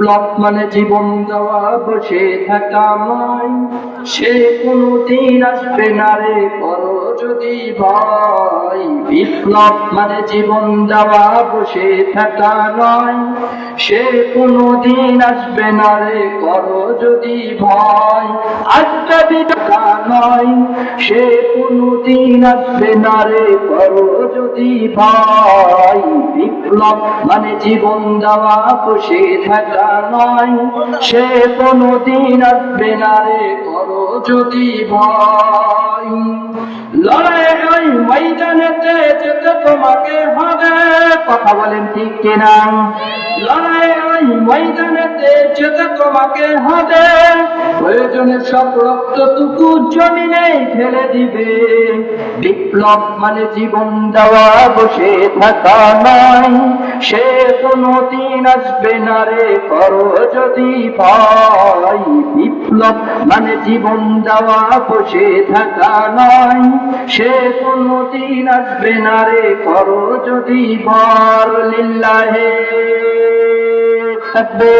বিপ্লব মানে জীবন দেওয়া, বসে থাকা নয় সে কোনদিন আসবে না রে করো যদি ভয় বিপ্লব মানে জীবন দেওয়া, বসে থাকা নয় সে কোনদিন আসবে না রে করো যদি ভয় আসবে বিটা নয় সে কোনদিন আসবে না রে করো যদি ভয় বিপ্লব মানে জীবন দেওয়া, খুশি থাকা নয়। সে কোনদিন আসবে না রে, করো যদি লড়াই ওই যেতে তোমাকে হবে। কথা বলেন ঠিক কিনা? লড়াই ময়দানেতে যেতে তোমাকে হবে। প্রয়োজনে সব জমিনে ফেলে দিবে। বিপ্লব মানে জীবন দেওয়া, বসে থাকা নয়। সে কোনো দিন আসবে না রে, করো যদি ভয়। বিপ্লব মানে জীবন দেওয়া, বসে থাকা নয়। সে কোনো দিন আসবে না রে, করো যদি বর লিল্লাহে থাকবে।